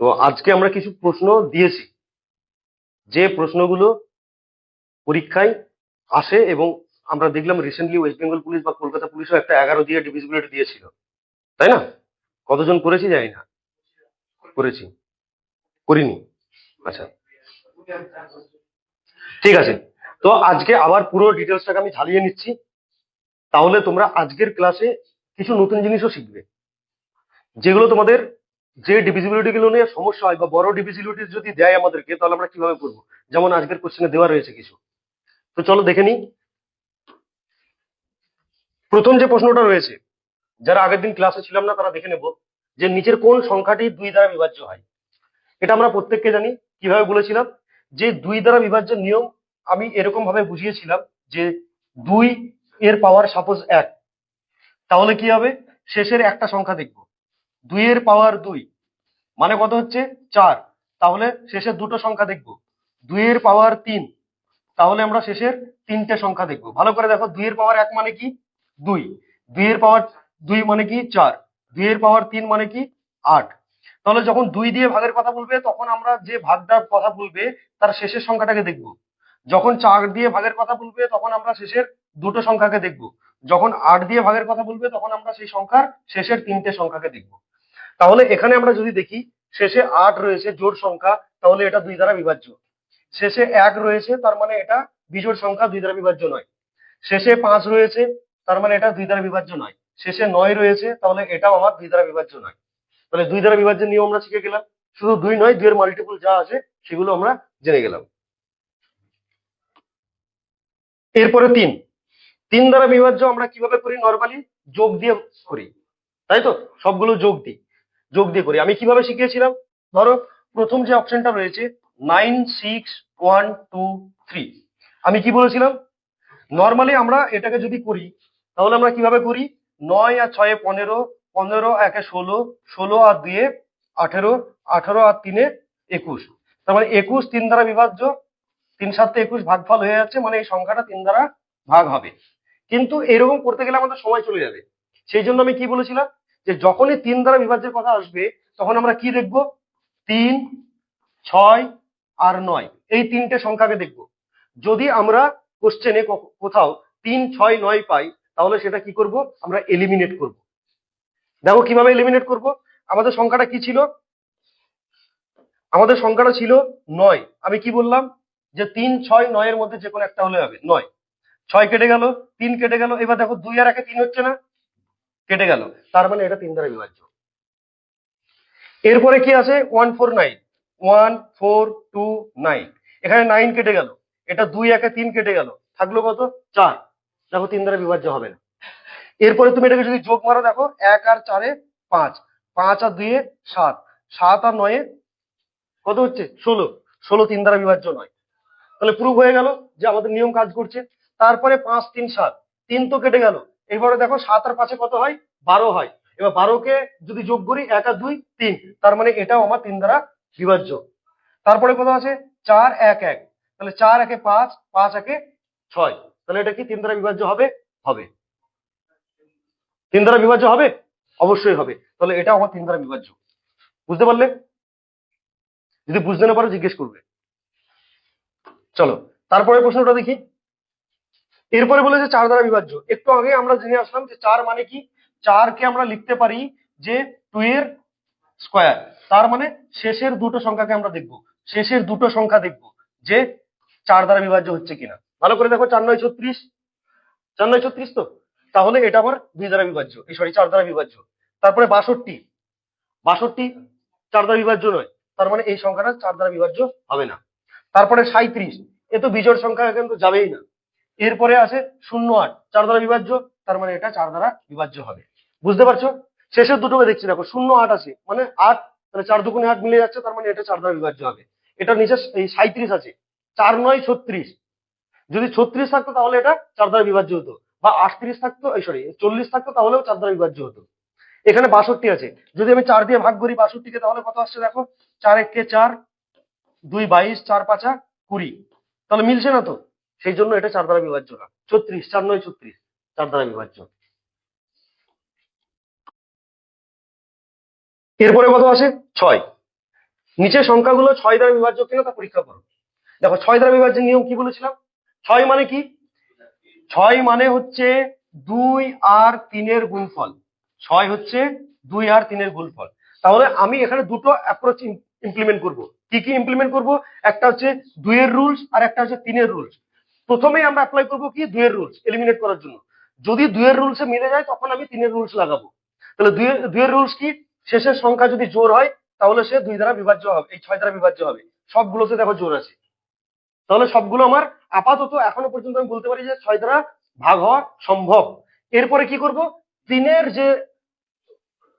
তো আজকে আমরা কিছু প্রশ্ন দিয়েছি। যে প্রশ্নগুলো পরীক্ষায় আসে এবং আমরা দেখলাম রিসেন্টলি ওয়েস্ট বেঙ্গল পুলিশ বা কলকাতা পুলিশও একটা এগারো দিয়ে ডিভিজিবিলিটি দিয়েছিল। তাই না? কতজন করেছি জানি না। করেছি। করিনি। আচ্ছা। ঠিক আছে। তো আজকে আবার পুরো ডিটেলসটাকে আমি ঝালিয়ে নিচ্ছি। তাহলে তোমরা আজকের ক্লাসে কিছু নতুন জিনিসও শিখবে। যেগুলো তোমাদের যে ডিভিজিবিলিটি গুলো নিয়ে সমস্যা হয় বা বড় ডিভিজিবিলিটি যদি দেয় আমাদেরকে, তাহলে আমরা কীভাবে করব? যেমন আজকের কোশ্চেনে দেওয়া রয়েছে কিছু। তো চলো দেখে নিই। প্রথম যে প্রশ্নটা রয়েছে, যারা আগের দিন ক্লাসে ছিলাম না, তারা দেখে নেব যে নিচের কোন সংখ্যাটি দুই দ্বারা বিভাজ্য হয়। এটা আমরা প্রত্যেককে জানি, কীভাবে বলেছিলাম? যে দুই দ্বারা বিভাজ্য নিয়ম আমি এরকম ভাবে বুঝিয়েছিলাম যে দুই এর পাওয়ার সাপোজ এক। তাহলে কি হবে? শেষের একটা সংখ্যা দেখব। দুই এর পাওয়ার দুই। মানে কত হচ্ছে? চার। তাহলে শেষের দুটো সংখ্যা দেখব। দুই এর পাওয়ার তিন। তাহলে আমরা শেষের তিনটে সংখ্যা দেখব। ভালো করে দেখো দুই এর পাওয়ার এক মানে কি? দুই। দুই এর পাওয়ার দুই মানে কি? চার। দুই এর পাওয়ার তিন মানে কি? আট। তাহলে যখন দুই দিয়ে ভাগের কথা বলবে, তখন আমরা যে ভাগটার কথা বলবে, তার শেষের সংখ্যাটাকে দেখব। যখন চার দিয়ে ভাগের কথা বলবে, তখন আমরা শেষের দুটো সংখ্যাকে দেখব। যখন আট দিয়ে ভাগের কথা বলবে, তখন আমরা সেই সংখ্যার শেষের তিনটে সংখ্যাকে দেখব। তাহলে এখানে আমরা যদি দেখি, শেষে আট রয়েছে জোড় সংখ্যা, তাহলে এটা দুই দ্বারা বিভাজ্য। শেষে এক রয়েছে, তার মানে এটা বিজোড় সংখ্যা দুই দ্বারা বিভাজ্য নয়। শেষে পাঁচ রয়েছে, তার মানে এটা দুই দ্বারা বিভাজ্য নয়। শেষে নয় রয়েছে, তাহলে এটাও আমার দুই দ্বারা বিভাজ্য নয়। তাহলে দুই দ্বারা বিভাজ্যের নিয়ম আমরা শিখে গেলাম। শুধু দুই নয়, দুইয়ের মাল্টিপল যা আছে, সেগুলো আমরা জেনে গেলাম। এরপরে তিন। তিন দ্বারা বিভাজ্য আমরা কীভাবে করি নর্মালি যোগ দিয়ে করি। তাই তো? সবগুলো যোগ দিই। যোগ দিয়ে করি। আমি কীভাবে শিখিয়েছিলাম? ধরো, প্রথম যে অপশনটা রয়েছে nine six one two three আমি কি বলেছিলাম? নর্মালি আমরা এটাকে যদি করি, তাহলে আমরা কীভাবে করি? নয় আর ছয়ে পনেরো পনেরো একে ষোলো ষোলো আর দুয়ে আঠেরো আঠেরো আর তিনে একুশ। তার মানে একুশ তিন দ্বারা বিভাজ্য, তিন সাতে একুশ ভাগফল হয়ে যাচ্ছে মানে এই সংখ্যাটা তিন দ্বারা ভাগ হবে। কিন্তু এরকম করতে গেলে আমাদের সময় চলে যাবে। সেই জন্য আমি কি বলেছিলাম? যে যখনই তিন দ্বারা বিভাজ্যের কথা আসবে, তখন আমরা কি দেখব? তিন, ছয় আর নয়। এই তিনটে সংখ্যাকে দেখব। যদি আমরা কোশ্চেনে কোথাও তিন, ছয়, নয় পাই, তাহলে সেটা কি করব? আমরা এলিমিনেট করব। দেখো কীভাবে এলিমিনেট করব? আমাদের সংখ্যাটা কি ছিল? আমাদের সংখ্যাটা ছিল নয়। আমি কি বললাম? যে তিন, ছয়, নয়ের মধ্যে যে কোনো একটা হলে হবে। নয়। ছয় কেটে গেল, তিন কেটে গেল, এবার দেখো দুই আর একে তিন হচ্ছে না। কেটে গেল। তার মানে এটা তিন দ্বারা বিভাজ্য। এরপরে কি আছে? One four nine one four two nine এখানে নাইন কেটে গেল। এটা দুই একে তিন কেটে গেল। থাকল কত? চার। দেখো, তিন দ্বারা বিভাজ্য হবে না। এরপরে তুমি এটাকে যদি যোগ মারো, দেখো, এক আর চারে পাঁচ। পাঁচ আর দুয়ে সাত। সাত আর নয়ে কত হচ্ছে? ষোলো। ষোলো তিন দ্বারা বিভাজ্য নয়। তাহলে প্রুভ হয়ে গেল যে আমাদের নিয়ম কাজ করছে। তারপরে পাঁচ, তিন, সাত। তিন তো কেটে গেল। এবারে দেখো সাত আর পাঁচে কত হয়? বারো হয়। এবার বারোকে যদি যোগ করি, এক আর দুই, তিন। তার মানে এটাও আমার তিন দ্বারা বিভাজ্য। তারপরে কত আছে? চার, এক এক। তাহলে চার, একে পাঁচ পাঁচ, একে ছয়। তাহলে এটা কি তিন দ্বারা বিভাজ্য হবে? হবে। তিন দ্বারা বিভাজ্য হবে? অবশ্যই হবে। তাহলে এটা আমার তিন দ্বারা বিভাজ্য। বুঝতে পারলে? যদি বুঝতে না পারো, জিজ্ঞেস করবে। চলো তারপরে প্রশ্নটা দেখি। এরপরে বলেছে চার দ্বারা বিভাজ্য। একটু আগে আমরা জেনে আসলাম যে চার মানে কি? চারকে আমরা লিখতে পারি যে টু এর স্কোয়ার। তার মানে শেষের দুটো সংখ্যাকে আমরা দেখব। শেষের দুটো সংখ্যা দেখব যে চার দ্বারা বিভাজ্য হচ্ছে কিনা। ভালো করে দেখো, চার নয় ছত্রিশ। চার নয় ছত্রিশ তো? তাহলে এটা আমার দুই দ্বারা বিভাজ্য। এই সরি চার দ্বারা বিভাজ্য। তারপরে বাষট্টি। বাষট্টি চার দ্বারা বিভাজ্য নয়। তার মানে এই সংখ্যাটা চার দ্বারা বিভাজ্য হবে না। তারপরে সাঁত্রিশ এ তো বিজোড় সংখ্যা কিন্তু যাবেই না। এরপরে আছে শূন্য আট, চার দ্বারা বিভাজ্য, তার মানে এটা চার দ্বারা বিভাজ্য হবে। বুঝতে পারছ? শেষের দুটোকে দেখছি, দেখো, শূন্য আট আছে মানে আট, তাহলে চার দুগুণে আট মিলে যাচ্ছে, তার মানে এটা চার দ্বারা বিভাজ্য হবে। এটা নিচে এই সাঁত্রিশ আছে, চার নয় ছত্রিশ। যদি ছত্রিশ থাকতো তাহলে এটা চার দ্বারা বিভাজ্য হতো, বা আটত্রিশ থাকতো, এই সরি চল্লিশ থাকতো তাহলেও চার দ্বারা বিভাজ্য হতো। এখানে বাষট্টি আছে, যদি আমি চার দিয়ে ভাগ করি বাষট্টিকে, তাহলে কত আসছে দেখো, চার একে চার, দুই বাইশ, চার পাঁচা কুড়ি। তাহলে মিলছে না তো? সেই জন্য এটা চার দ্বারা বিভাজ্য না। ছত্রিশ, চার নয়, ছত্রিশ, চার দ্বারা বিভাজ্য। এরপরে কত আছে ছয়। নিচের সংখ্যাগুলো ছয় দ্বারা বিভাজ্য কিনা তা পরীক্ষা করো। দেখো, ছয় দ্বারা বিভাজ্যের নিয়ম কি বলেছিলাম? ছয় মানে কি? ছয় মানে হচ্ছে দুই আর তিনের গুণফল। ছয় হচ্ছে দুই আর তিনের গুণফল। তাহলে আমি এখানে দুটো অ্যাপ্রোচ ইমপ্লিমেন্ট করব। কি কি ইমপ্লিমেন্ট করব? একটা হচ্ছে দুইয়ের রুলস আর একটা হচ্ছে তিনের রুলস প্রথমেই আমরা অ্যাপ্লাই করব কি? দুইয়ের রুলস এলিমিনেট করার জন্য। যদি দুইয়ের রুলসে মিলে যায়, তখন আমি তিনের রুলস লাগাবো। তাহলে দুইয়ের রুলস কি? শেষের সংখ্যা যদি জোর হয়, তাহলে সে দুই দ্বারা বিভাজ্য হবে, এই ছয় দ্বারা বিভাজ্য হবে। সবগুলোতে দেখো জোর আছে। তাহলে সবগুলো আমার আপাতত এখনও পর্যন্ত আমি বলতে পারি যে ছয় দ্বারা ভাগ হওয়া সম্ভব। এরপরে কি করব? তিনের যে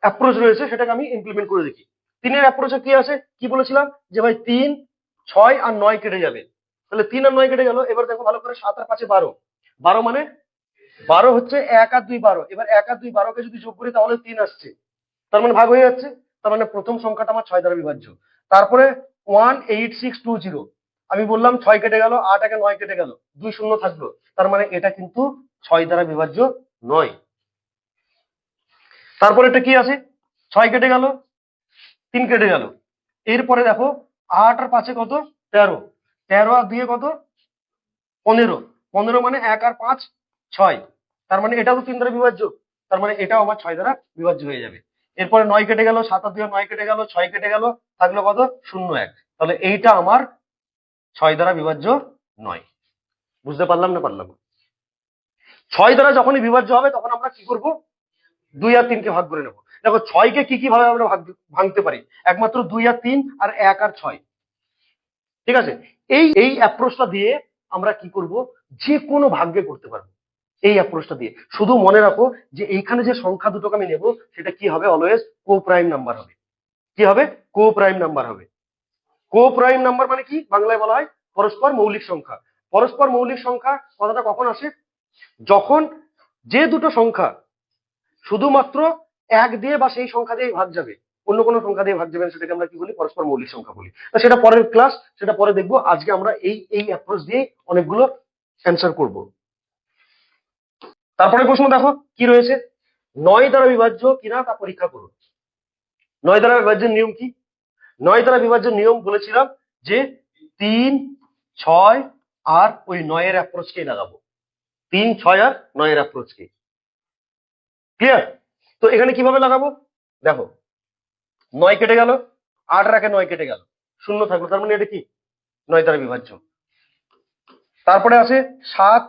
অ্যাপ্রোচ রয়েছে, সেটাকে আমি ইমপ্লিমেন্ট করে দেখি। তিনের অ্যাপ্রোচে কি আছে? কি বলেছিলাম? যে ভাই তিন, ছয় আর নয় কেটে যাবে। তাহলে তিন আর নয় কেটে গেল। এবার দেখো ভালো করে সাত আর পাঁচে বারো। বারো মানে বারো হচ্ছে এক আর দুই বারো। এবার এক আর দুই বারোকে যদি যোগ করি, তাহলে তিন আসছে। তার মানে ভাগ হয়ে যাচ্ছে। তার মানে প্রথম সংখ্যাটা আমার ছয় দ্বারা বিভাজ্য। তারপরে one eight six two zero আমি বললাম ছয় কেটে গেল, আট একে নয় কেটে গেল। দুই শূন্য থাকল। তার মানে এটা কিন্তু ছয় দ্বারা বিভাজ্য নয়। তারপরে এটা কি আছে? ছয় কেটে গেল, তিন কেটে গেল। এরপরে দেখো, আট আর পাঁচে কত? তেরো। তেরো আর দুয়ে কত? পনেরো। পনেরো মানে এক আর পাঁচ, ছয়। তার মানে এটাও তো তিন দ্বারা বিভাজ্য। তার মানে এটাও আমার ছয় দ্বারা বিভাজ্য হয়ে যাবে। এরপরে নয় কেটে গেল, সাত আর দুয়ে নয় কেটে গেল, ছয় কেটে গেল, থাকল কত? শূন্য এক। তাহলে এইটা আমার ছয় দ্বারা বিভাজ্য নয়। বুঝতে পারলাম না পারলাম? ছয় দ্বারা যখনই বিভাজ্য হবে, তখন আমরা কি করব? দুই আর তিনকে ভাগ করে নেব। দেখো, ছয়কে কি কি ভাবে আমরা ভাঙতে পারি? একমাত্র দুই আর তিন আর এক আর ছয়। ঠিক আছে? এই এই অ্যাপ্রোচটা দিয়ে আমরা কি করব? যে কোনো ভাগ্যে করতে পারব। এই অ্যাপ্রোচটা দিয়ে। শুধু মনে রাখো যে এইখানে যে সংখ্যা দুটোকে আমি নেব, সেটা কি হবে? অলওয়েজ কো প্রাইম নাম্বার হবে। কি হবে? কো প্রাইম নাম্বার হবে। কো প্রাইম নাম্বার মানে কি? বাংলায় বলা হয় পরস্পর মৌলিক সংখ্যা। পরস্পর মৌলিক সংখ্যা কথাটা কখন আসে? যখন যে দুটো সংখ্যা শুধুমাত্র এক দিয়ে বা সেই সংখ্যা দিয়ে ভাগ যাবে অন্য কোনো সংখ্যা দিয়ে ভাগ যাবে না, সেটাকে আমরা কি বলি? পরস্পর মৌলিক সংখ্যা বলি। সেটা পরের ক্লাস সেটা পরে দেখব। আজকে আমরা এই এই অ্যাপ্রোচ দিয়ে অনেকগুলো অ্যান্সার করব। তারপরে প্রশ্ন দেখো কি রয়েছে? নয় দ্বারা বিভাজ্য কিনা তা পরীক্ষা করুন নয় দ্বারা বিভাজ্যের নিয়ম কি? নয় দ্বারা বিভাজ্যের নিয়ম বলেছিলাম যে তিন ছয় আর ওই নয়ের অ্যাপ্রোচকেই লাগাবো। তিন ছয় আর নয়ের অ্যাপ্রোচকে ক্লিয়ার তো এখানে কীভাবে লাগাবো? দেখো নয় কেটে গেল, আট রাখে নয় কেটে গেল। শূন্য থাকল, তার মানে এটা কি? নয় দ্বারা বিভাজ্য। তারপরে আছে সাত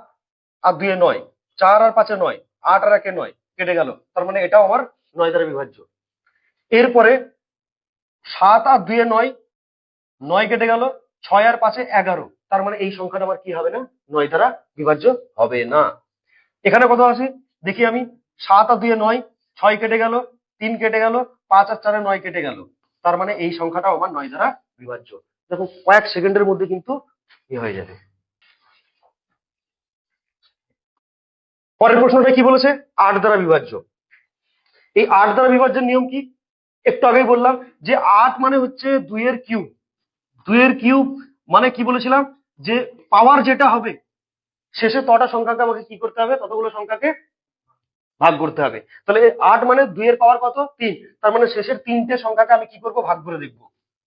আর দুয়ে নয়। চার আর পাঁচে নয়, আট আর একে নয়, কেটে গেল। তার মানে এটাও আমার নয় দ্বারা বিভাজ্য। এরপরে সাত আর দুয়ে নয় নয় কেটে গেল, ছয় আর পাঁচে এগারো। তার মানে এই সংখ্যাটা আমার কি হবে না? নয় দ্বারা বিভাজ্য হবে না। এখানে কত আছে দেখি আমি, সাত আর দুয়ে নয়, ছয় কেটে গেল তিন কেটে গেল, পাঁচ আর চারে নয় কেটে গেল। তার মানে এই সংখ্যাটাও আমার নয় দ্বারা বিভাজ্য। দেখো কয়েক সেকেন্ডের মধ্যে কিন্তু ইয়ে হয়ে যাবে। পরের প্রশ্নটা কি বলেছে? আট দ্বারা বিভাজ্য। এই আট দ্বারা বিভাজ্যের নিয়ম কি? একটু আগেই বললাম যে আট মানে হচ্ছে দুইয়ের কিউব। দুইয়ের কিউব মানে কি বলেছিলাম? যে পাওয়ার যেটা হবে, শেষে তটা সংখ্যাকে আমাকে কি করতে হবে? ততগুলো সংখ্যাকে ভাগ করতে হবে। তাহলে আট মানে দুইয়ের পাওয়ার কত? তিন। তার মানে শেষের তিনটে সংখ্যাকে আমি কি করব? ভাগ করে দেখব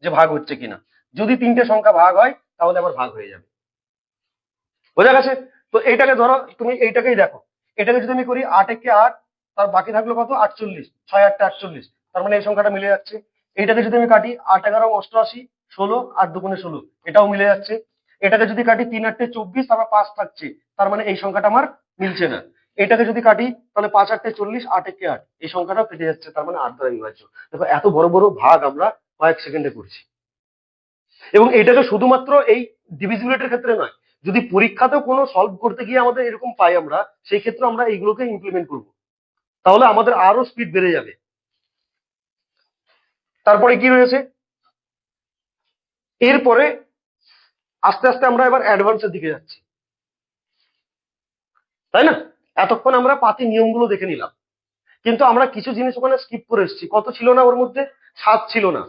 যে ভাগ হচ্ছে কিনা। যদি তিনটে সংখ্যা ভাগ হয়, তাহলে আমার ভাগ হয়ে যাবে। বোঝা গেছে? তো এইটাকে ধরো, তুমি এইটাকেই দেখো। এটাকে যদি আমি করি একে আট, তার বাকি থাকল কত? আটচল্লিশ। ছয় আটটা আটচল্লিশ। তার মানে এই সংখ্যাটা মিলে যাচ্ছে। এইটাকে যদি আমি কাটি আট, এগারো, অষ্টআশি, ষোলো, আট দুগুণে ষোলো, এটাও মিলে যাচ্ছে। এটাকে যদি কাটি তিন আটটে চব্বিশ তারপর পাঁচ থাকছে, তার মানে এই সংখ্যাটা আমার মিলছে না। এটাকে যদি কাটি, তাহলে পাঁচ আটটে চল্লিশ, আট একে আট। এই সংখ্যাটাও কেটে যাচ্ছে, তার মানে আট দ্বারা বিভাজ্য। দেখো, এত বড় বড় ভাগ আমরা কয়েক সেকেন্ডে করছি। এবং এটাকে শুধুমাত্র এই ডিভিজিবিলিটির ক্ষেত্রে নয়, যদি পরীক্ষাতেও কোনো সলভ করতে গিয়ে আমাদের এরকম পাই আমরা, সেই ক্ষেত্রে আমরা এইগুলোকে ইমপ্লিমেন্ট করব। তাহলে আমাদের আরও স্পিড বেড়ে যাবে। তারপরে কি রয়েছে? এরপরে আস্তে আস্তে আমরা এবার অ্যাডভান্সের দিকে যাচ্ছি। তাই না? এতক্ষণ আমরা পাতি নিয়মগুলো দেখে নিলাম। কিন্তু আমরা কিছু জিনিস ওখানে স্কিপ করে এসেছি। কত ছিল না ওর মধ্যে? সাত ছিল না।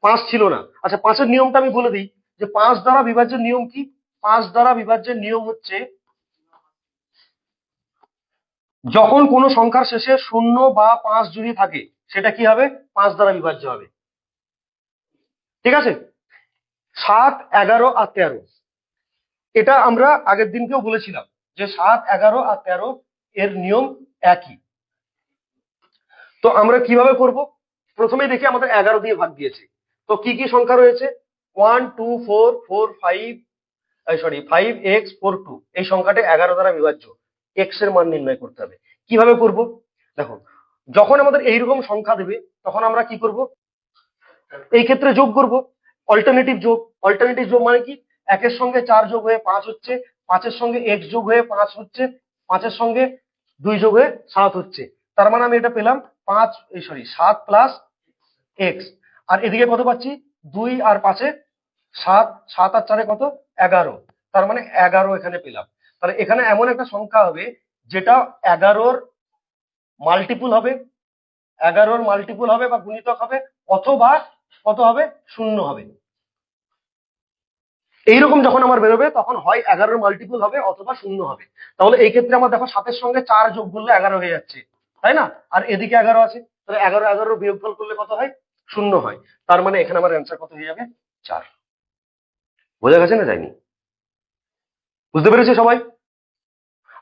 পাঁচ ছিল না। আচ্ছা পাঁচের নিয়মটা আমি বলে দিই যে পাঁচ দ্বারা বিভাজ্যের নিয়ম কি? পাঁচ দ্বারা বিভাজ্যের নিয়ম হচ্ছে যখন কোনো সংখ্যার শেষে শূন্য বা পাঁচ যদি থাকে, সেটা কি হবে? পাঁচ দ্বারা বিভাজ্য হবে। ঠিক আছে? সাত, এগারো আর তেরো। এটা আমরা আগের দিনকেও বলেছিলাম। যে সাত, এগারো আর তেরো এর নিয়ম একই। তো আমরা কীভাবে করব? প্রথমেই দেখি আমাদের এগারো দিয়ে ভাগ দিয়েছে। তো কি কি সংখ্যা রয়েছে? One, two, four four, five sorry, five, X, four, two. এই সংখ্যাটা এগারো দ্বারা বিভাজ্য। এক্সের মান নির্ণয় করতে হবে। কীভাবে করব? দেখো যখন আমাদের এইরকম সংখ্যা দেবে, তখন আমরা কি করব? এই ক্ষেত্রে যোগ করব। অল্টারনেটিভ যোগ। অল্টারনেটিভ যোগ মানে কি? একের সঙ্গে চার যোগ হয়ে পাঁচ হচ্ছে। পাঁচের সঙ্গে এক্স যোগ হয়ে পাঁচ হচ্ছে, পাঁচের সঙ্গে দুই যোগ হয়ে সাত হচ্ছে। তার মানে আমি এটা পেলাম পাঁচ এই সরি সাত প্লাস এক্স আর এদিকে কত পাচ্ছি? দুই আর পাঁচে সাত সাত আর চারে কত? এগারো। তার মানে এগারো এখানে পেলাম। তাহলে এখানে এমন একটা সংখ্যা হবে যেটা এগারোর মাল্টিপুল হবে, এগারোর মাল্টিপুল হবে বা গুণিতক হবে, অথবা কত হবে? শূন্য হবে। এইরকম যখন আমার বেরোবে, তখন হয় এগারোর মাল্টিপুল হবে অথবা শূন্য হবে। তাহলে এই ক্ষেত্রে আমার দেখো সাতের সঙ্গে চার যোগ করলে এগারো হয়ে যাচ্ছে। তাই না? আর এদিকে এগারো আছে। তাহলে এগারো এগারো বিয়োগফল করলে কত হয়? শূন্য হয়। তার মানে এখানে আমার অ্যান্সার কত হয়ে যাবে? চার। বোঝা গেছে না, যায়নি? বুঝতে পেরেছি সবাই?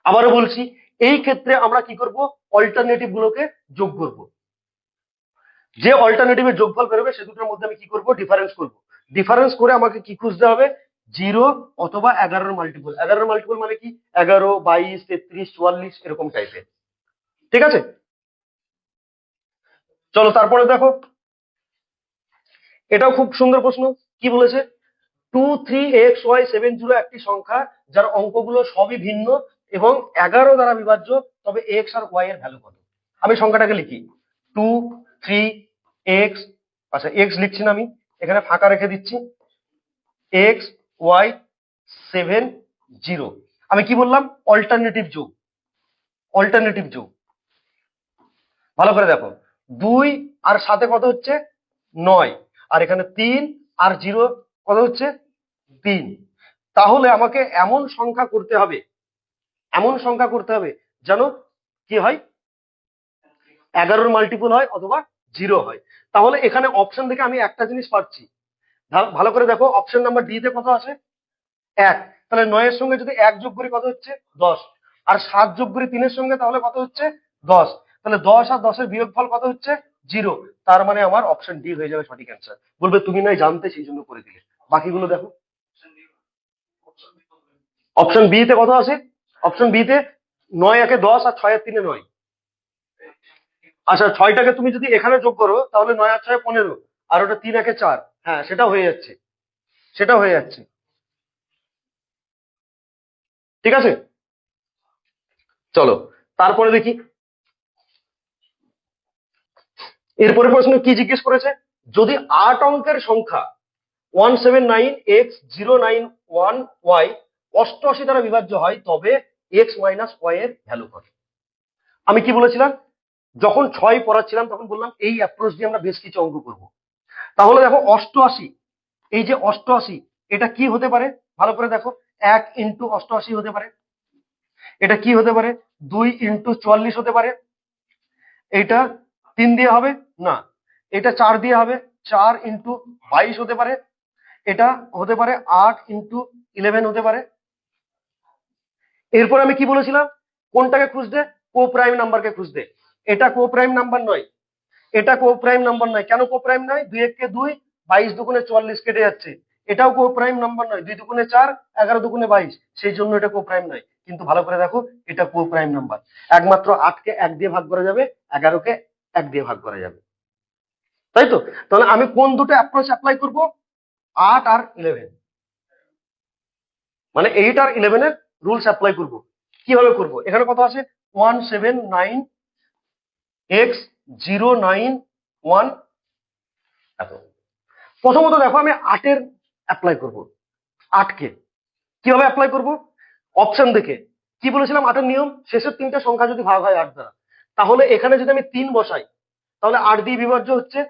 আবারও বলছি, এই ক্ষেত্রে আমরা কি করব? অল্টারনেটিভ গুলোকে যোগ করব। যে অল্টারনেটিভের যোগফল বেরোবে, সে দুটোর মধ্যে আমি কি করব? ডিফারেন্স করব। ডিফারেন্স করে আমাকে কি খুঁজতে হবে? জিরো অথবা এগারোর মাল্টিপল এগারোর মাল্টিপল মানে কি? এগারো, বাইশ, তেত্রিশ, চুয়াল্লিশ, এরকম টাইপের ঠিক আছে? চলো তারপরে দেখো। এটাও খুব সুন্দর প্রশ্ন। কি বলেছে? Two three X Y seven zero একটি সংখ্যা যার অঙ্কগুলো সবই ভিন্ন এবং এগারো দ্বারা বিভাজ্য, তবে এক্স আর ওয়াই এর ভ্যালু কত? আমি সংখ্যাটাকে লিখি। টু থ্রি এক্স আচ্ছা এক্স লিখছি না আমি। এখানে ফাঁকা রেখে দিচ্ছি। এক্স ওয়াই সেভেন জিরো আমি কি বললাম? অল্টারনেটিভ যোগ। অল্টারনেটিভ যোগ। ভালো করে দেখো। দুই আর সাথে কত হচ্ছে? নয়। আর এখানে তিন আর জিরো কত হচ্ছে? তিন। তাহলে আমাকে এমন সংখ্যা করতে হবে। এমন সংখ্যা করতে হবে যেন কি হয়? এগারোর মাল্টিপল হয় অথবা জিরো হয়। তাহলে এখানে অপশন থেকে আমি একটা জিনিস পাচ্ছি। ভালো করে দেখো অপশন নাম্বার ডি তে কত আছে? এক। তাহলে নয়ের সঙ্গে যদি এক যোগ করি কত হচ্ছে? দশ। আর সাত যোগ করি তিনের সঙ্গে তাহলে কত হচ্ছে? দশ। তাহলে দশ আর দশের বিয়োগফল কত হচ্ছে? জিরো। তার মানে আমার অপশন ডি হয়ে যাবে সঠিক অ্যান্সার বলবে তুমি নয় জানতে সেই জন্য করে দিলে। বাকিগুলো দেখো। অপশন বি তে কত আছে? অপশন বি তে নয় একে দশ আর ছয় তিনে নয়। আচ্ছা ছয়টাকে তুমি যদি এখানে যোগ করো, তাহলে নয় আর ছয় পনেরো। আর ওটা তিন একে চার। হ্যাঁ সেটাও হয়ে যাচ্ছে। সেটাও হয়ে যাচ্ছে। ঠিক আছে? চলো, তারপরে দেখি। এরপরে প্রশ্ন কি জিজ্ঞেস করেছে? যদি আট অঙ্কের সংখ্যা one seven nine X zero nine one Y অষ্টআশি দ্বারা বিভাজ্য হয়, তবে এক্স মাইনাস ওয়াই এর ভ্যালু কত? আমি কি বলেছিলাম? যখন ছয় পড়াচ্ছিলাম, তখন বললাম এই অ্যাপ্রোচ দিয়ে আমরা বেশ কিছু অঙ্ক করব। তাহলে দেখো অষ্টআশি। এই যে অষ্টআশি, এটা কি হতে পারে? ভালো করে দেখো, এক ইন্টু অষ্টআশি হতে পারে। এটা কি হতে পারে? দুই ইন্টু চুয়াল্লিশ হতে পারে। এটা তিন দিয়ে হবে? না। এটা চার দিয়ে হবে? চার ইন্টু বাইশ হতে পারে। এটা হতে পারে আট ইন্টু ইলেভেন হতে পারে। এরপর আমি কি বলেছিলাম? কোনটাকে খুঁজতে? কো প্রাইম নাম্বারকে খুঁজতে। এটা কো প্রাইম নাম্বার নয়। এটা কো প্রাইম নাম্বার নয়। কেন কো প্রাইম নয়? দুই এক কে দুই, বাইশ দুগুণে চুয়াল্লিশ কেটে যাচ্ছে। এটাও কো প্রাইম নাম্বার নয়। দুই দুগুণে চার, এগারো দুগুণে বাইশ। সেই জন্য এটা কো প্রাইম নয়। কিন্তু ভালো করে দেখো, এটা কো প্রাইম নাম্বার একমাত্র আটকে এক দিয়ে ভাগ করা যাবে এগারোকে এক দিয়ে ভাগ করা যাবে। তাই তো? তাহলে আমি কোন দুটো অ্যাপ্রোচ অ্যাপ্লাই করব? আট আর ইলেভেন মানে এইট আর ইলেভেনের রুলস অ্যাপ্লাই করব। কীভাবে করব? এখানে কত আছে one seven nine X zero nine one. প্রথমত দেখো আমি আটের অ্যাপ্লাই করব। আটকে। কীভাবে অ্যাপ্লাই করব? অপশন দেখে। কি বলেছিলাম? আটের নিয়ম? শেষের তিনটা সংখ্যা যদি ভাগ হয় আট দ্বারা। তাহলে এখানে যদি আমি তিন বসাই, তাহলে আট দিয়ে বিভাজ্য হচ্ছে?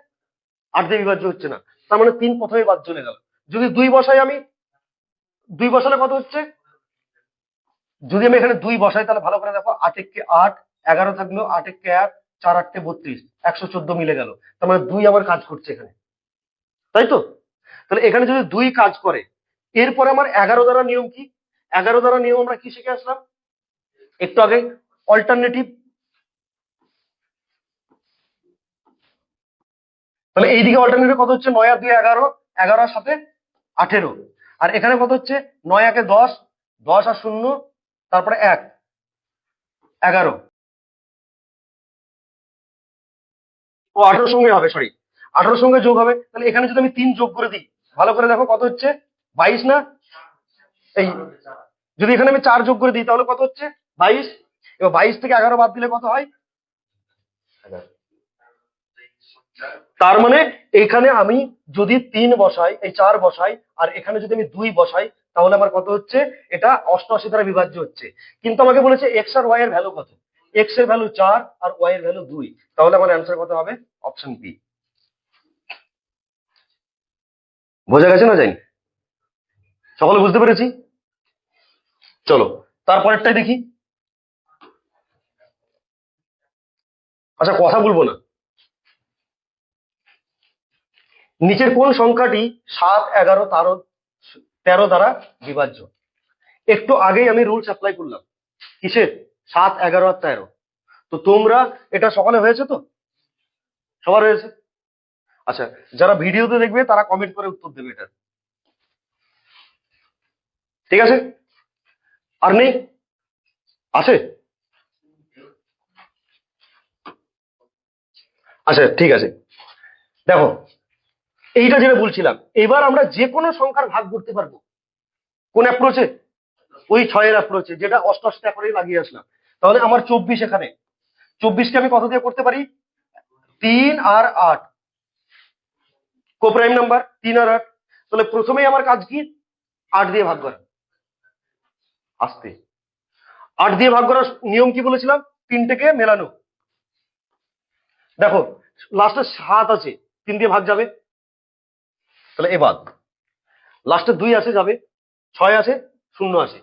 আট দিয়ে বিভাজ্য হচ্ছে না। তার মানে তিন প্রথমে বাদ চলে গেল। যদি দুই বসাই আমি, দুই বসালে কত হচ্ছে? যদি আমি এখানে দুই বসাই, তাহলে ভালো করে দেখো, আট এককে আট, এগারো থাকল আট এককে এক চার আটকে বত্রিশ, একশো চোদ্দ মিলে গেল। তার মানে দুই আবার কাজ করছে এখানে। তাই তো? তাহলে এখানে যদি দুই কাজ করে, এরপরে আমার এগারো দ্বারা নিয়ম কি? এগারো দ্বারা নিয়ম আমরা কি শিখে আসলাম? একটু আগে অল্টারনেটিভ তাহলে এইদিকে অল্টারনেটিভ কত হচ্ছে? নয় দুই এগারো এগারো আর সাথে আঠেরো। আর এখানে কত হচ্ছে? নয় একে দশ দশ আর শূন্য, তারপরে এক, এগারো। ও আঠারোর সঙ্গে হবে সরি আঠারোর সঙ্গে যোগ হবে, তাহলে এখানে যদি আমি তিন যোগ করে দিই, ভালো করে দেখো কত হচ্ছে? বাইশ না? এই, যদি এখানে আমি চার যোগ করে দিই, তাহলে কত হচ্ছে? বাইশ। এবার বাইশ থেকে এগারো বাদ দিলে কত হয়? তার মানে এখানে আমি যদি তিন বসাই, এই চার বসাই, আর এখানে যদি আমি দুই বসাই, তাহলে আমার কত হচ্ছে? এটা অষ্টআশি দ্বারা বিভাজ্য হচ্ছে। কিন্তু আমাকে বলেছে এক্স আর ওয়াই এর ভ্যালু কত? এক্সের ভ্যালু চার আর ওয়াই এর ভ্যালু দুই। তাহলে আমার অ্যান্সার কত হবে? অপশন বি বোঝা গেছে না যাই সকলে বুঝতে পেরেছি? চলো, তারপরেরটাই দেখি। আচ্ছা কথা বলব না। নিচের কোন সংখ্যাটি সাত, এগারো, তেরো তেরো দ্বারা বিভাজ্য? একটু আগেই আমি রুলস অ্যাপ্লাই করলাম। কিসের? সাত, এগারো আর তেরো। তো তোমরা, এটা সকালে হয়েছে তো? সবার হয়েছে? আচ্ছা যারা ভিডিওতে দেখবে, তারা কমেন্ট করে উত্তর দেবে এটা। ঠিক আছে? আর নেই? আছে? আচ্ছা ঠিক আছে। দেখো, এইটা যেটা বলছিলাম, এবার আমরা যে কোনো সংখ্যার ভাগ করতে পারব। কোন অ্যাপ্রোচে ওই ছয়ের অ্যাপ্রোচে যেটা অষ্টআশিটা করেই লাগিয়ে আসলাম। তাহলে আমার চব্বিশ এখানে। চব্বিশকে আমি কত দিয়ে করতে পারি? তিন আর আট। কোপ্রাইম নাম্বার, তিন আর আট। তাহলে প্রথমেই আমার কাজ কি? আট দিয়ে ভাগ করা। আসতে। আট দিয়ে ভাগ করার নিয়ম কি বলেছিলাম? তিনটেকে মেলানো। দেখো, লাস্টে সাত আছে, তিন দিয়ে ভাগ যাবে। তাহলে এবার লাস্টে দুই আছে, যাবে। ছয় আছে, শূন্য আছে।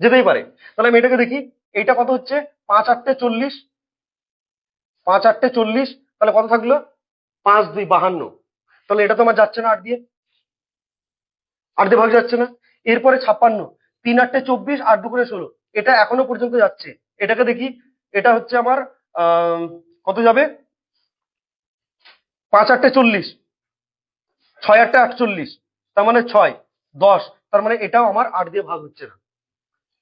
যেতেই পারে। তাহলে আমি এটাকে দেখি এইটা কত হচ্ছে? পাঁচ আটটে চল্লিশ। পাঁচ আটটে চল্লিশ, তাহলে কত থাকল? পাঁচ দুই বাহান্ন। তাহলে এটা তো আমার যাচ্ছে না আট দিয়ে। আট দিয়ে ভাগ যাচ্ছে না। এরপরে ছাপ্পান্ন। তিন আটটে চব্বিশ, আট দু করে ষোলো। এটা এখনও পর্যন্ত যাচ্ছে। এটাকে দেখি। এটা হচ্ছে আমার কত যাবে? পাঁচ আটটে চল্লিশ। ছয় আটটা আটচল্লিশ। তার মানে ছয়, দশ। তার মানে এটাও আমার আট দিয়ে ভাগ হচ্ছে না।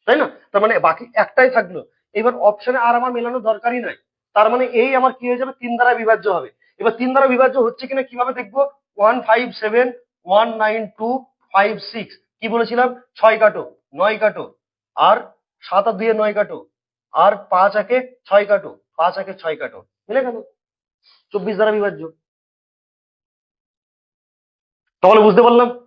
তাই না? তার মানে বাকি একটাই থাকল। এবার অপশনে আর আমার মেলানোর দরকারই নাই। তার মানে এই আমার কি হয়ে যাবে? তিন দ্বারা বিভাজ্য হবে। এবার তিন দ্বারা বিভাজ্য হচ্ছে কিনা কীভাবে দেখব? One five seven one nine two five six কি বলেছিলাম? ছয় কাটো, নয় কাটো। আর সাত আর দুয়ে নয় কাটো। আর পাঁচ একে ছয় কাটো। পাঁচ একে ছয় কাটো। মিলে গেল। চব্বিশ দ্বারা বিভাজ্য। তাহলে বুঝতে পারলাম?